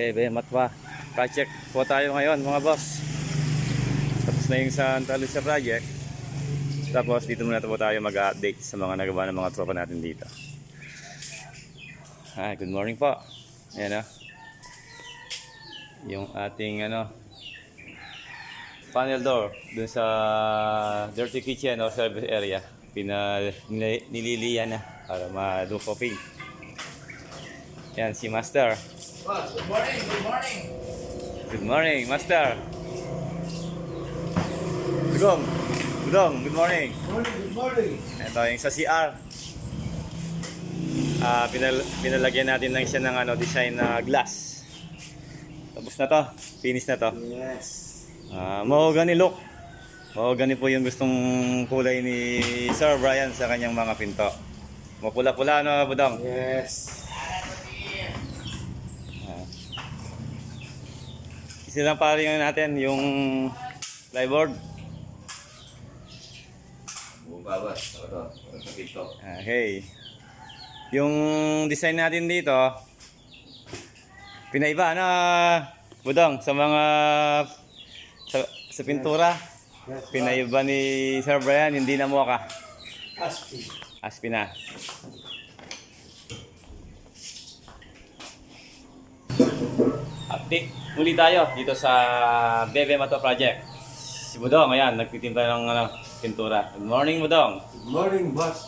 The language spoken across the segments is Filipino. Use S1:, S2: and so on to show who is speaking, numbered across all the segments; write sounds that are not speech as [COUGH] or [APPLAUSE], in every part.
S1: Bebe Matwa project po tayo ngayon mga boss. Tapos na yung Santa Lucia project. Tapos dito muna po tayo mag-update sa mga nagawa ng mga tropa natin dito. Hi, good morning po. Ayan o. Yung ating ano panel door dun sa dirty kitchen o service area. Pina, nili- nililiyan na para ma-dupoping. Yan si Master.
S2: Good morning, good morning.
S1: Good morning, Master. Dugong. Dugong, good morning.
S2: Morning, good morning.
S1: Ito yung sa CR. Ah, pinal pinalagyan natin lang siya ng ano, design na glass. Tapos na to. Finish na to.
S2: Yes.
S1: Ah, mahogany look. Mahogany po yung gustong kulay ni Sir Brian sa kanyang mga pinto. Mapula-pula no, Budong?
S2: Yes.
S1: Rin natin yung flyboard. Okay. Yung design natin dito, pinaiba na budong sa mga sa, sa pintura. Pinaiba ni Sir Brian, hindi na mocha.
S2: Aspi.
S1: Aspi na. Update muli tayo dito sa Bebe Mato Project. Si Budong, ayan, nagtitimpa ng ano, pintura. Good morning, Budong.
S2: Good morning, boss.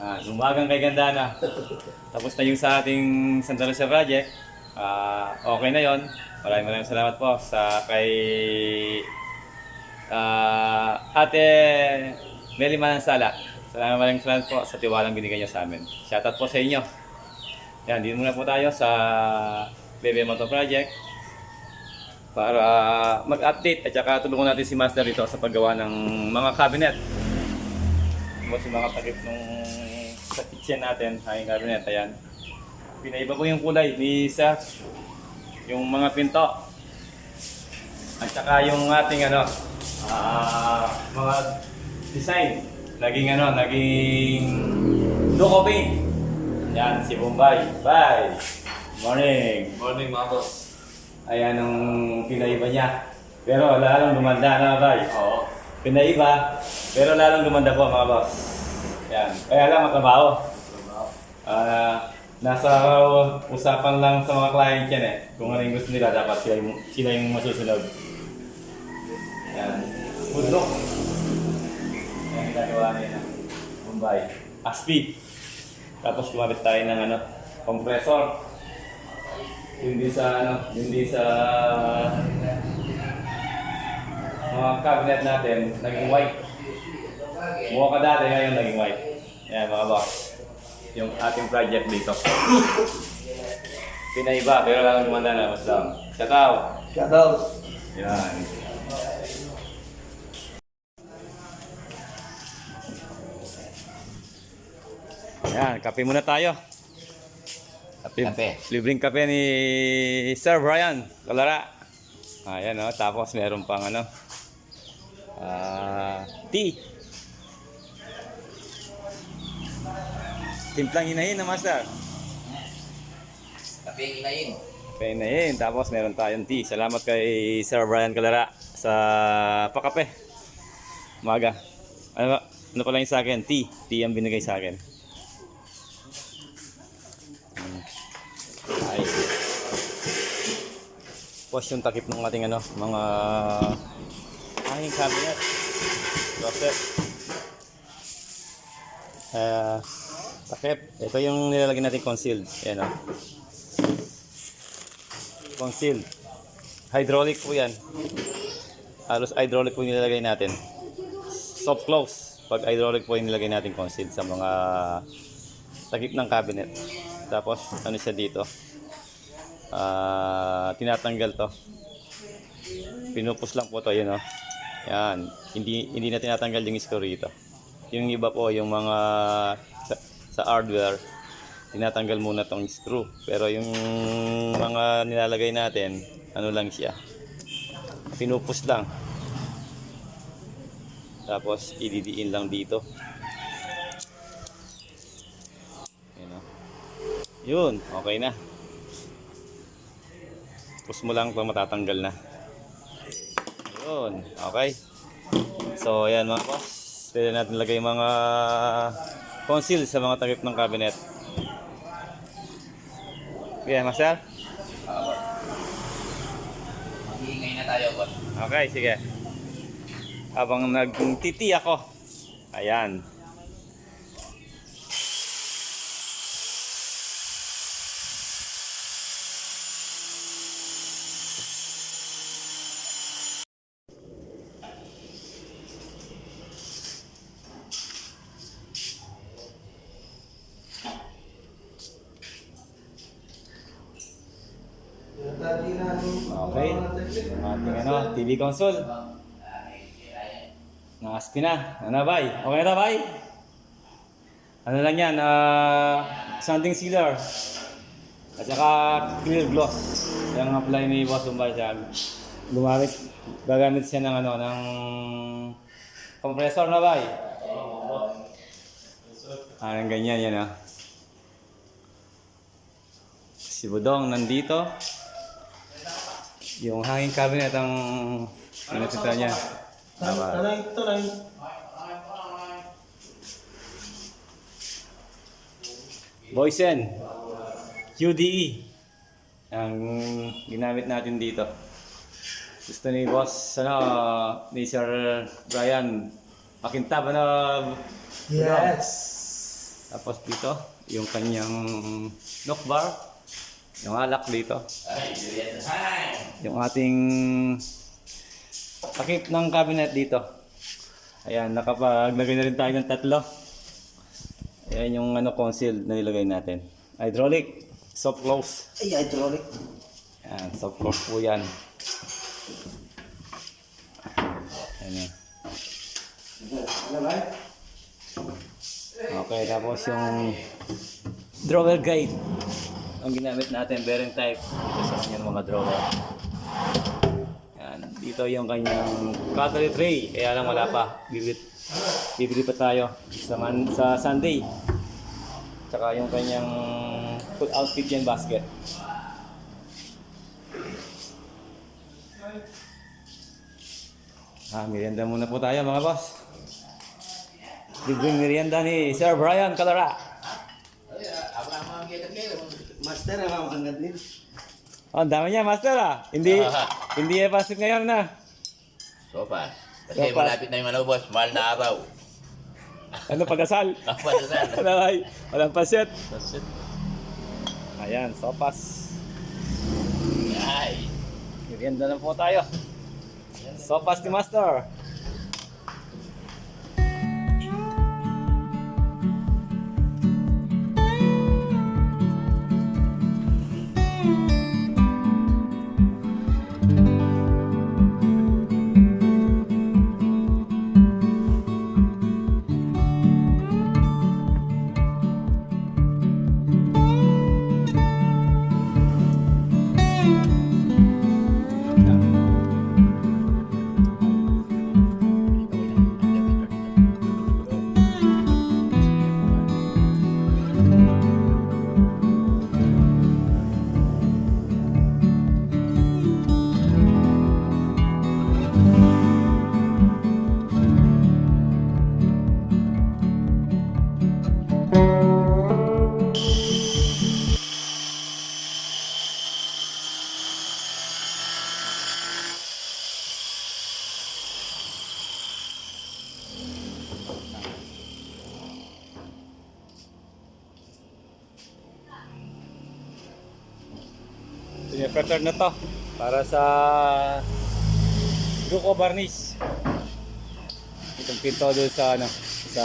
S1: Ah, lumagang kay ganda na. [LAUGHS] Tapos na yung sa ating Santa Rosa project. Ah, okay na yon. Maraming maraming salamat po sa kay ah, Ate Meli Manansala. Salamat maraming salamat po sa tiwalang binigay niyo sa amin. Shoutout po sa inyo. Yan, dito muna po tayo sa Bebe Moto Project para mag-update at saka tulungan natin si Master dito sa paggawa ng mga cabinet. Tapos yung mga takip nung sa kitchen natin, hanging cabinet, ayan. Pinaiba po yung kulay ni Sir. Yung mga pinto. At saka yung ating ano, ah, mga design. Naging ano, naging look paint. Yan, si Bombay. Bye! Morning!
S2: Morning, mga boss.
S1: Ayan ang pinaiba niya. Pero lalong gumanda na, Bay.
S2: Oo.
S1: Pinaiba, pero lalong gumanda po mga boss. Yan. Kaya lang matabaho. Ah, nasa usapan lang sa mga client yan eh. Kung ano yung gusto nila, dapat sila yung, sila yung masusunod. Yan. Look. Yan ang ginagawa nila. Mumbai. Aspi. Tapos gumamit tayo ng ano, compressor. Hindi sa ano, hindi sa mga cabinet natin, naging white. Mukha ka dati, ngayon naging white. Yan mga boss. Yung ating project dito. Pinaiba, pero lang gumanda na. Mas lang. Shout out.
S2: Shout out.
S1: Yan. Yan, kape muna tayo. Kape.
S2: Kape.
S1: Libreng kape ni Sir Brian Kalara. Ayan o, tapos meron pang ano, ah, tea. Timplang hinahin na master.
S2: Kape ang inayin.
S1: Kape na yun. Tapos meron tayong tea. Salamat kay Sir Brian Calara sa pakape. Umaga. Ano, ano pala yung sa akin? Tea. Tea ang binigay sa akin. Mm. Ay. Tapos yung takip ng ating ano, mga hanging cabinet. Closet. Ah, takip. Ito yung nilalagay natin concealed. Yan o. Concealed. Hydraulic po yan. Halos hydraulic po nilalagay natin. Soft close. Pag hydraulic po yung nilagay natin concealed sa mga takip ng cabinet. Tapos ano siya dito. Ah, tinatanggal to. Pinupus lang po to, yun oh. Yan. Hindi hindi na tinatanggal yung screw rito. Yung iba po, yung mga sa, sa hardware, tinatanggal muna tong screw. Pero yung mga nilalagay natin, ano lang siya. Pinupus lang. Tapos ididiin lang dito. Yun, oh. Yun, okay na. Push mo lang ito matatanggal na. Yun, okay. So, ayan mga boss. Pwede natin lagay yung mga conceal sa mga takip ng cabinet. Yeah, Marcel?
S2: Mag-iingay na tayo, boss.
S1: Okay, sige. Habang nagtiti ako. Ayan. Okay. Ating TV console. Nakaspi na. Ano bay? Okay na bay? Ano lang yan, ah, sanding sealer. At saka clear gloss. Yung apply ni Boss Umbay siya. Gumamit, gagamit siya ng ano, ng compressor na bay. Ah, ganyan yan ah. Si Budong nandito. Yung hanging cabinet ang pinatita niya. Tama.
S3: Tanay, tanay.
S1: Boysen. QDE. Ang ginamit natin dito. Gusto ni boss, ano, ni Sir Brian, pakintab, ano,
S3: Yes.
S1: tapos dito, yung kanyang knock bar, yung alak dito,
S2: Ay!
S1: Yung ating takip ng cabinet dito. Ayan, nakapaglagay na rin tayo ng tatlo. Ayan yung ano concealed na nilagay natin. Hydraulic, soft close.
S3: Ay, hydraulic.
S1: Ayan, soft close po yan. Ayan yan. Okay, tapos yung drawer guide. Ang ginamit natin, bearing type. Dito sa kanyang mga drawer. Yan. Dito yung kanyang cutlery tray. Kaya lang wala pa. Bibili, bibili pa tayo sa, man, sa Sunday. Tsaka yung kanyang full outfit yan basket. Ah, merienda muna po tayo mga boss. Libreng merienda ni Sir Brian Calara.
S3: Master, ang mga din.
S1: Oh, ang dami niya, Master ah. Hindi, hindi eh pasok ngayon na.
S2: Sopas. Kasi
S1: Sopas.
S2: malapit na yung ano, boss. Mahal na araw.
S1: Ano, pag-asal?
S2: Apa [LAUGHS] na sana?
S1: Wala [LAUGHS] ay, walang paset.
S2: That's it.
S1: Ayan, sopas.
S2: Ay.
S1: Merienda na po tayo. Sopas ni Master. Pinaprepare na to para sa Grupo Barniz. Itong pinto doon sa ano, sa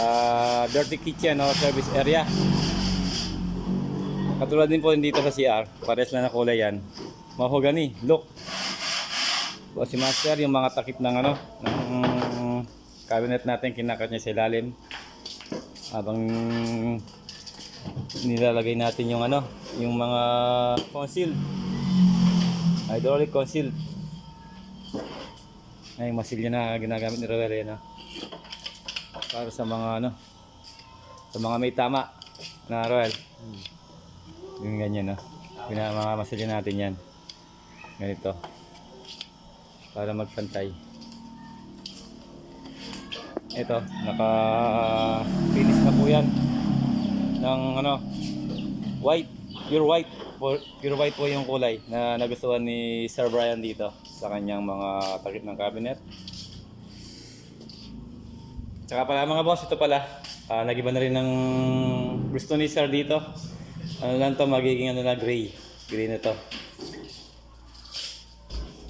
S1: dirty kitchen o service area. Katulad din po dito sa CR, pares lang na kulay yan. Mahogany, look. O si Master, yung mga takip ng ano, ng cabinet natin, kinakat niya sa ilalim. Habang nilalagay natin yung ano, yung mga conceal. Hydraulic conceal. Ay, masilya na ginagamit ni Roel yan, ah. Para sa mga ano, sa mga may tama na Roel. Yung ganyan, no? Yung mga masilya natin yan. Ganito. Para magpantay. Ito, naka-finish na po yan. Ng ano, white. Pure white. Pure- Pure white po yung kulay na nagustuhan ni Sir Brian dito sa kanyang mga takip ng cabinet. Tsaka pala mga boss, ito pala. ah nagiba na rin ng gusto ni Sir dito. Ano lang to, magiging ano na gray. Gray na to.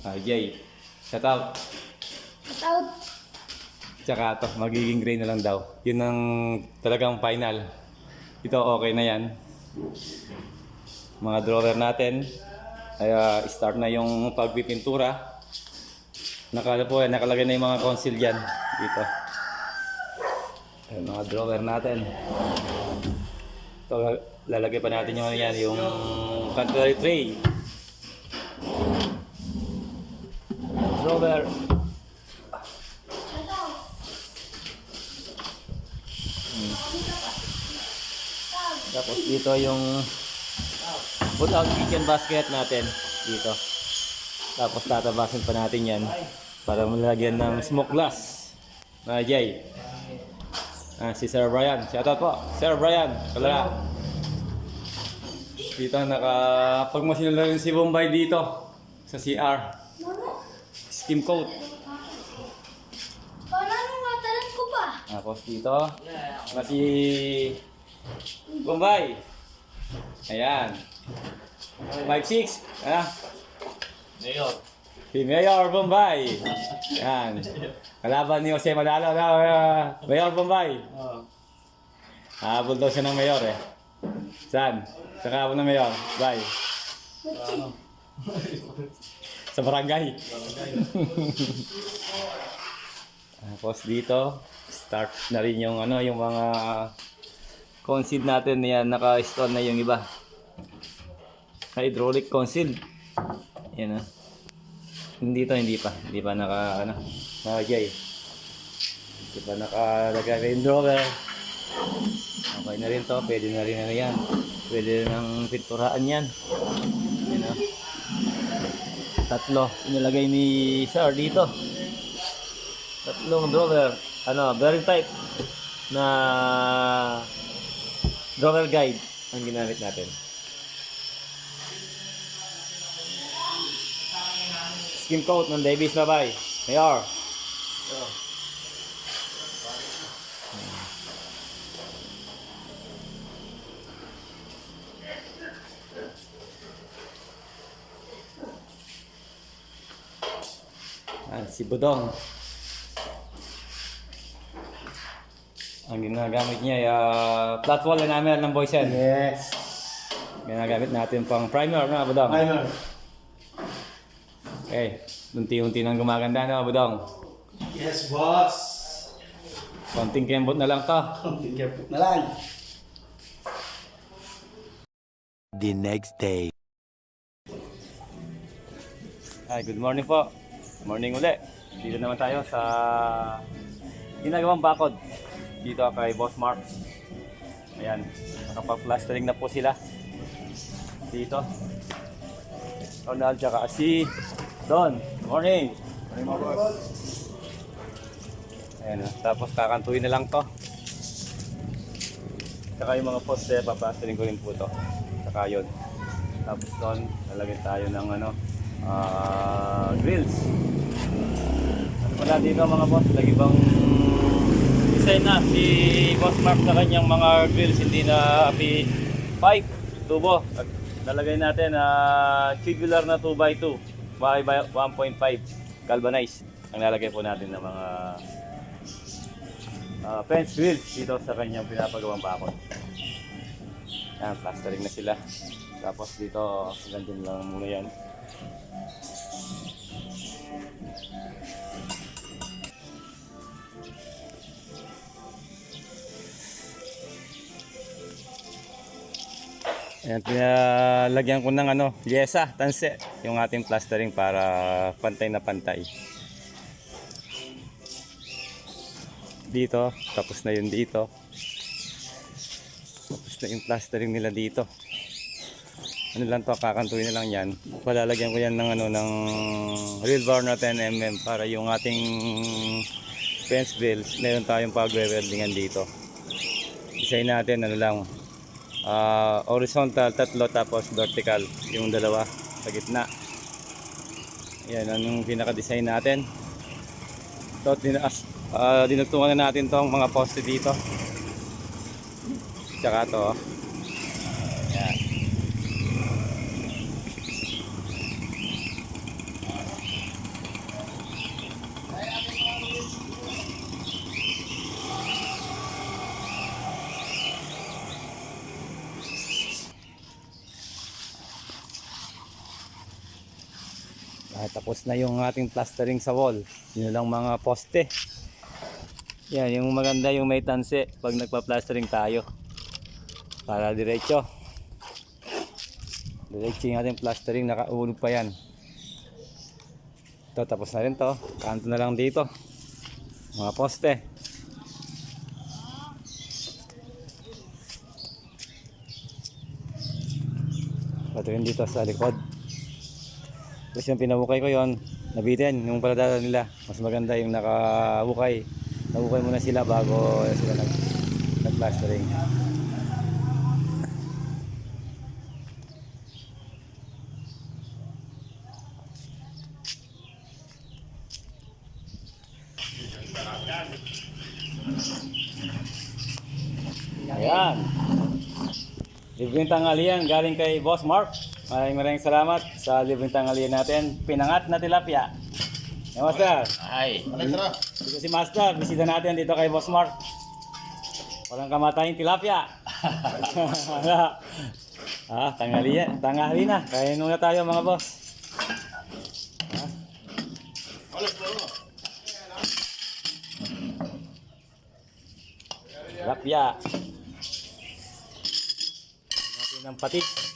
S1: Ah, Jay. Shout out.
S4: Out.
S1: Tsaka to, magiging gray na lang daw. Yun ang talagang final. Ito okay na yan. Mga drawer natin. Kaya start na yung pagpipintura. Nakala po, eh, nakalagay na yung mga conceal dyan. Dito. Ayan, mga drawer natin. Ito, lalagay pa natin yung ano yan, yung cutlery tray. Drawer. Tapos dito yung put out kitchen basket natin dito. Tapos tatabasin pa natin yan para malagyan ng smoke glass. Na Jay. Ah, si Sir Brian. Shoutout po. Sir Brian. Kalala. Dito naka pag masino lang si Bombay dito sa CR. Steam coat. Tapos dito, na si Bombay. Ayan. 5'6". Ah,
S2: Mayor.
S1: si Mayor Bombay. Ayan. Kalaban ni Jose Manalo na uh, Mayor Bombay. Habol daw siya ng Mayor eh. Saan? Sa kabon ng Mayor. Bye. Sa barangay. [LAUGHS] Tapos dito, start na rin yung ano, yung mga conceal natin yan, naka-install na yung iba. Hydraulic conceal. Yan ah. Hindi to, hindi pa. Hindi pa naka, ano, naka-jay. Hindi pa nakalagay yung drawer. Okay na rin to, pwede na rin ano yan. Pwede nang pinturaan yan. Yan ah. Tatlo, inilagay ni Sir dito. Tatlong drawer, ano, bearing type na drawer guide ang ginamit natin. Skim coat ng Davis Babay. Mayor. Ah, si Budong. Ang ginagamit niya ay uh, flat wall enamel ng Boysen.
S3: Yes.
S1: Ginagamit natin pang primer na Budong.
S3: Primer.
S1: Okay, unti-unti nang gumaganda na Budong.
S3: Yes, boss.
S1: Konting kembot na lang to.
S3: Konting kapit na lang.
S5: the next day.
S1: Ay, good morning po. Morning uli. Dito naman tayo sa ginagawang bakod. Dito kay Boss Mark. Ayan, nakapag-plastering na po sila. Dito. Ronald tsaka si Don. Morning. Morning mga boss. Ayan, tapos kakantuin na lang to. Tsaka yung mga poste, paplastering ko rin po to. Tsaka yun. Tapos doon, lalagyan tayo ng ano, ah grills. Ano pala dito mga boss, lagi bang design na si Boss Mark sa kanyang mga grills, hindi na api pipe, tubo. At lalagay natin na tubular na 2x2 by 1.5 galvanized. Ang lalagay po natin ng mga ah, fence grills dito sa kanyang pinapagawang bakod. Yan, plastering na sila. Tapos dito, ganyan lang muna yan. Ayan, pinalagyan ko ng ano, yesa, tanse, yung ating plastering para pantay na pantay. Dito, tapos na yun dito. Tapos na yung plastering nila dito. ano lang to, kakantuin na lang yan. Palalagyan ko yan ng ano ng real bar na 10mm para yung ating fence grills, meron tayong pagwe-weldingan dito. Design natin ano lang ah, horizontal tatlo tapos vertical yung dalawa sa gitna. Yan ang yung pinaka-design natin. So, din, as, ah, dinugtungan na natin tong mga poste dito. Tsaka to. Ah, tapos na yung ating plastering sa wall. Yun lang mga poste. Yan, yung maganda yung may tanse pag nagpa-plastering tayo. Para diretso. Diretso yung ating plastering, nakaulog pa yan. Ito, tapos na rin to. Kanto na lang dito. Mga poste. Ito yun dito sa likod. Tapos yung pinabukay ko yon nabitin yung paladala nila. Mas maganda yung nakabukay. Nabukay muna sila bago sila nag, nag-plastering. Ayan. Libreng tanghalian galing kay Boss Mark. Maraming maraming salamat sa libreng tanghalian natin. Pinangat na tilapia. Hey, Master.
S2: Ay.
S1: Dito si Master. Bisita natin dito kay Boss Mark. Walang kamatayang tilapia. ah, tanghalian. Tanghali na. Kain muna tayo mga boss. Ah. Tilapia. natin ng patis.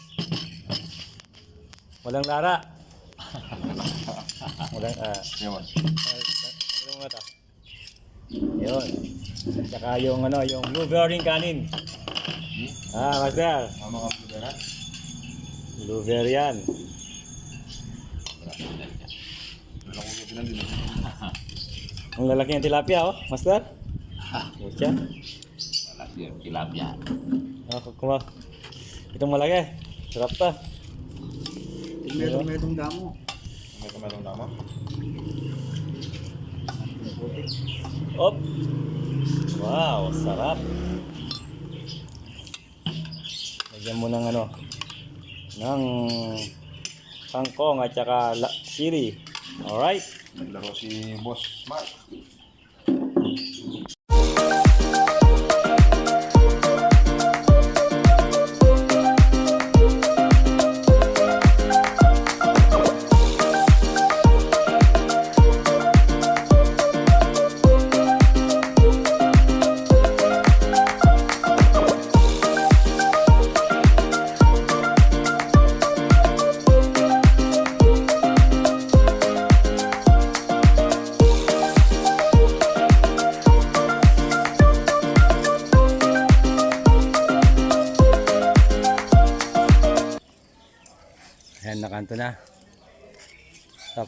S1: Walang lara. [LAUGHS] Walang, ah,
S2: Yun.
S1: ano mo ito? Yun. Tsaka yung ano, yung blueberry kanin. Ah, master.
S2: Mga mga
S1: Blueberry yan. [LAUGHS] Ang lalaki ng tilapia, oh, master. Pucha.
S2: Malaki yung tilapia.
S1: Ah, kuma. Itong malaki. Sarap to.
S3: Meron merong damo.
S1: Op. Wow, sarap. Lagyan mo ng ano, ng kangkong at saka la- sili. Alright.
S6: Naglaro si Boss Mark.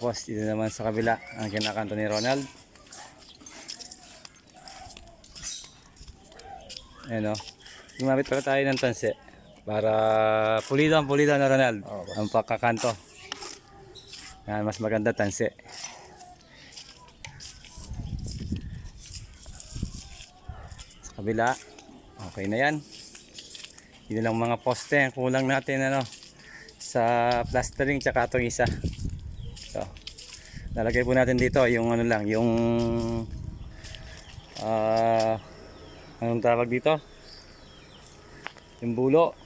S1: Tapos, dito naman sa kabila, ang kinakanto ni Ronald. Ayan o. Gumamit pala tayo ng tanse. Para pulido ang pulido na Ronald. ang pagkakanto. Ayan, mas maganda tanse. Sa kabila, okay na yan. Yun lang mga poste ang kulang natin ano sa plastering tsaka itong isa. Lalagay po natin dito yung ano lang, yung ah anong tawag dito? Yung bulo.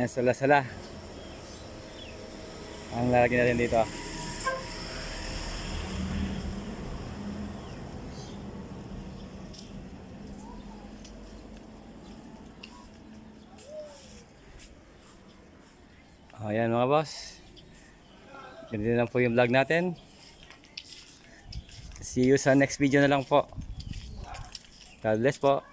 S1: Ayan, sala-sala. Ang lalagyan natin dito. Ayan mga boss. Ganito lang po yung vlog natin. See you sa next video na lang po. God bless po.